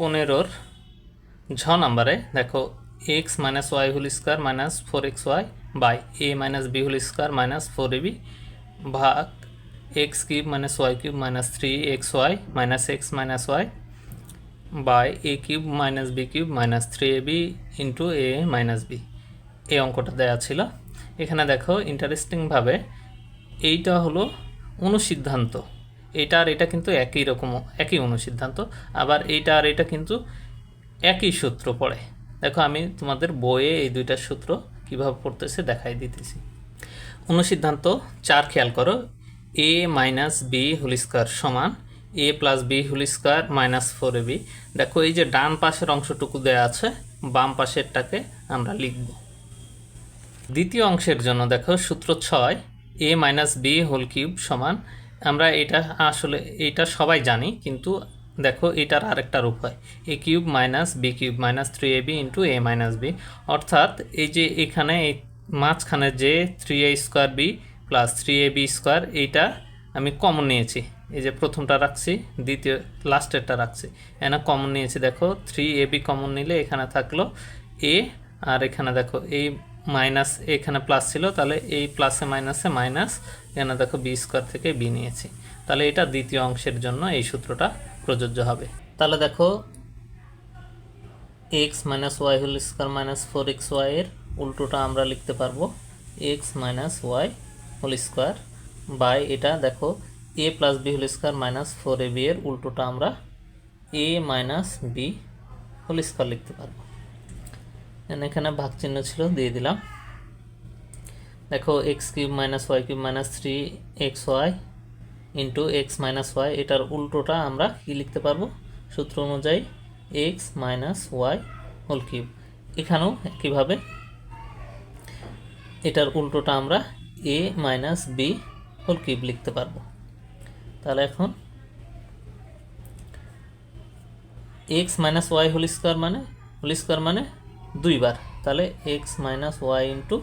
পনেরোর ঝ নাম্বারে, দেখো x minus y whole square minus four x y by a minus b whole square minus four a b ভাগ x cube minus y cube minus three x y minus x minus y by a cube minus b cube minus three a b into a minus b এই অঙ্কটা দেওয়া ছিল। এখানে দেখো ইন্টারেস্টিংভাবে এইটা হলো অনুসিদ্ধান্ত। এটা আর এটা কিন্তু একই রকম, একই অনুসিদ্ধান্ত। আবার এইটা আর এটা কিন্তু একই সূত্র পড়ে। দেখো আমি তোমাদের বইয়ে এই দুইটা সূত্র কীভাবে পড়তেছে দেখাই দিতেছি। অনুসিদ্ধান্ত চার খেয়াল করো। A minus b whole square সমান a plus b whole square minus four a b দেখো এই যে ডান পাশের অংশটুকু দেওয়া আছে, বাম পাশেরটাকে আমরা লিখব। দ্বিতীয় অংশের জন্য দেখো সূত্র ছয় a minus b whole cube সমান আমরা এটা আসলে, এটা সবাই জানি, কিন্তু দেখো এটার আরেকটা রূপ হয়। A cube minus b cube minus three a b into a minus b অর্থাৎ এই যে এখানে এই মাঝখানে যে three a square b plus three a b square এইটা আমি কমন নিয়েছি। এই যে প্রথমটা রাখছি, দ্বিতীয় লাস্টেরটা রাখছি। এখানে কমন নিয়েছি, দেখো থ্রি এ বি কমন নিলে এখানে থাকল এ আর এখানে দেখো এই মাইনাস এখানে প্লাস ছিল, তাহলে এই প্লাসে মাইনাসে মাইনাস এখানে দেখো বি স্কোয়ার থেকে বি নিয়েছি। তাহলে এটা দ্বিতীয় অংশের জন্য এই সূত্রটা প্রযোজ্য হবে। তাহলে দেখো x minus y whole square minus four x y এর উল্টোটা আমরা লিখতে পারব। X minus y whole square by এটা দেখো a plus b whole square minus four a b এর উল্টোটা আমরা a minus b whole square লিখতে পারব। And এখানে ভাগ চিহ্ন ছিল, দিয়ে দিলাম। দেখো x cube minus y cube minus three x y into x minus y এটার উল্টোটা আমরা কী লিখতে পারব? সূত্র অনুযায়ী x minus y whole cube. এখানেও একইভাবে এটার উল্টোটা আমরা a minus b whole cube লিখতে পারব। তাহলে এখন x minus y whole square মানে হোল স্কোয়ার মানে দুইবার, তাহলে x minus y into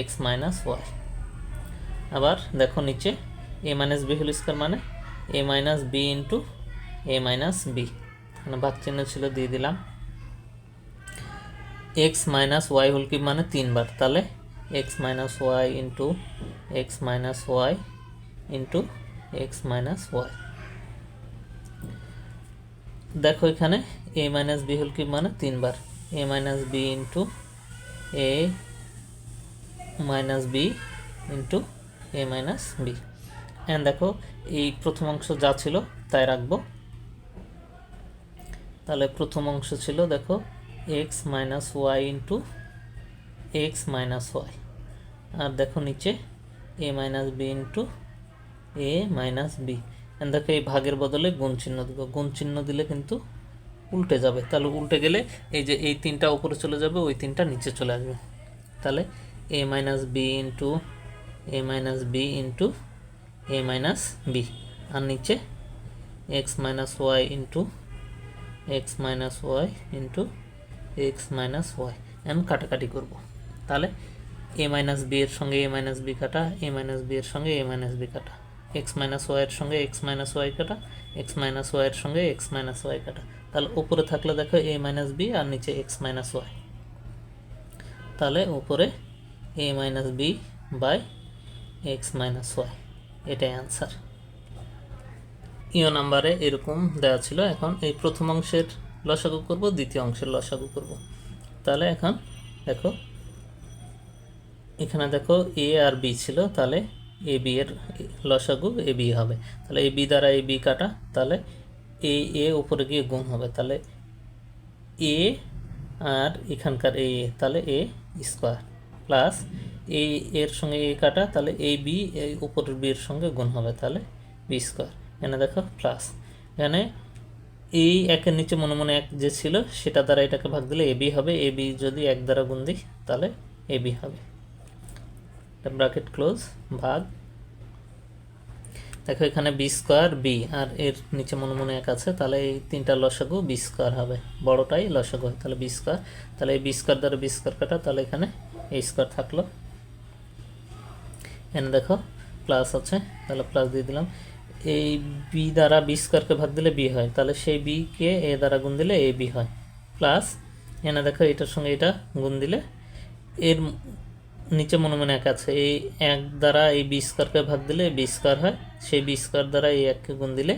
x minus y আবার দেখো নিচে a minus b whole square মানে a minus b into a minus b মানে ভাগ চিহ্ন ছিল, দিয়ে দিলাম। X minus y whole cube মানে তিনবার, তাহলে x minus y into x minus y into x minus y দেখো এখানে a minus b whole cube মানে তিনবার। A minus b into a minus b into a minus b and দেখো, এই প্রথম অংশ যা ছিল, তাই রাখব। তাহলে প্রথম অংশ ছিল, দেখো x minus y into x minus y আর দেখো নিচে a minus b into a minus b দেখো এই ভাগের বদলে গুণ চিহ্ন দেবো। গুণ চিহ্ন দিলে কিন্তু উল্টে যাবে। তাহলে উল্টে গেলে এই যে এই তিনটা উপরে চলে যাবে, ওই তিনটা নিচে চলে আসবে। তাহলে a minus b into a minus b into a minus b আর নিচে x minus y into x minus y into x minus y M কাটাকাটি করব। তাহলে এ মাইনাস বি এর সঙ্গে এ মাইনাস বি কাটা এ মাইনাস বি এর সঙ্গে a minus b কাটা। এক্স মাইনাস ওয়াইয়ের সঙ্গে এক্স মাইনাস ওয়াই কাটা এক্স মাইনাস ওয়াইয়ের সঙ্গে এক্স মাইনাস ওয়াই কাটা। তাহলে উপরে থাকলে দেখো এ মাইনাস বি আর নিচে এক্স মাইনাস ওয়াই তাহলে উপরে a minus b by x minus y এটাই অ্যান্সার ইও নাম্বারে এরকম দেওয়া ছিল, এখন এই প্রথম অংশের লসাগু করব, দ্বিতীয় অংশের লসাগু করব। তাহলে এখন দেখো, এখানে দেখো এ আর বি ছিল, তাহলে এ বি এর লসাগু এ বি হবে। তাহলে এ বি দ্বারা এ বি কাটা, তাহলে এ এ উপরে গিয়ে গুণ হবে, তাহলে এ আর এখানকার এ, তাহলে এ স্কোয়ার প্লাস এ, এর সঙ্গে এ কাটা, তাহলে এ, বি, এই উপরের বি এর সঙ্গে গুণ হবে, তাহলে বি স্কোয়ার। এখানে দেখো প্লাস। এখানে এই একের নিচে মনে মনে এক যে ছিল, সেটা দ্বারা এটাকে ভাগ দিলে এ বি হবে, এ বি যদি এক দ্বারা গুণ দিই, তাহলে বি হবে। ব্রাকেট ক্লোজ ভাগ দেখো, এখানে বি স্কোয়ার বি আর এর নিচে মনে মনে এক আছে, তাহলে এই তিনটা লসাগু বি স্কোয়ার হবে। বড়টাই লসাগু হয়, তাহলে বি স্কোয়ার তাহলে এই বি স্কোয়ার দ্বারা বি স্কোয়ার কাটা, তাহলে এখানে এই স্কোয়ার থাকল। এখানে দেখো প্লাস আছে, তাহলে প্লাস দিয়ে দিলাম। এই বি দ্বারা বি স্কোয়ারকে ভাগ দিলে বি হয়, তাহলে সেই বি কে এ দ্বারা গুণ দিলে এ বি হয়। প্লাস এনে দেখো, এটার সঙ্গে এটা গুণ দিলে, এর নিচে মনে মনে এক আছে, এই এক দ্বারা এই বি স্কোয়ারকে ভাগ দিলে বি স্কোয়ার হয়, সেই বি স্কোয়ার দ্বারা এই এককে গুণ দিলে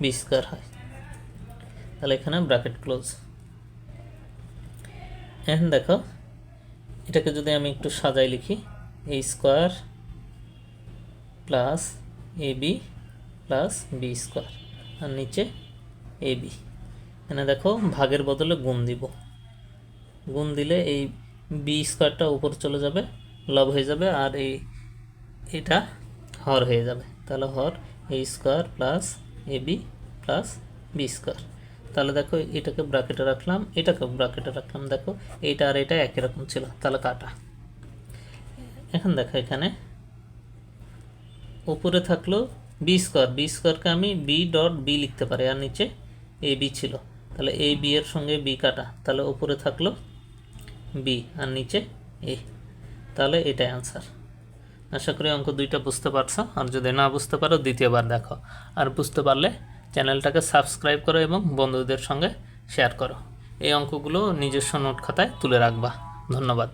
বি স্কোয়ার হয়। তাহলে এখানে ব্র্যাকেট ক্লোজ। এখন দেখো, এটাকে যদি আমি একটু সাজাই লিখি, a square plus a b plus b square, আর নিচে এ বি। এখানে দেখো, ভাগের বদলে গুণ দিব। গুণ দিলে এই বি স্কোয়ারটা উপর চলে যাবে লব হয়ে যাবে আর এই, এটা হর হয়ে যাবে। তাহলে হর a square plus a b plus b square তাহলে দেখো এটাকে ব্র্যাকেটে রাখলাম এটাকে ব্র্যাকেটে রাখলাম। দেখো এইটা আর এটা একই রকম ছিল, তাহলে কাটা। এখন দেখো এখানে উপরে থাকল বি স্কোয়ার বি স্কোয়ারকে আমি বি ডট বি লিখতে পারি, আর নিচে এ বি ছিল। তাহলে এ বি এর সঙ্গে বি কাটা। তাহলে উপরে থাকল বি আর নিচে এ তাহলে এটাই অ্যান্সার আশা করি অঙ্ক দুইটা বুঝতে পারছ। আর যদি না বুঝতে পারো, দ্বিতীয়বার দেখো। আর বুঝতে পারলে চ্যানেলটাকে সাবস্ক্রাইব করো এবং বন্ধুদের সঙ্গে শেয়ার করো। এই অঙ্কগুলো নিজস্ব নোট খাতায় তুলে রাখবা। ধন্যবাদ।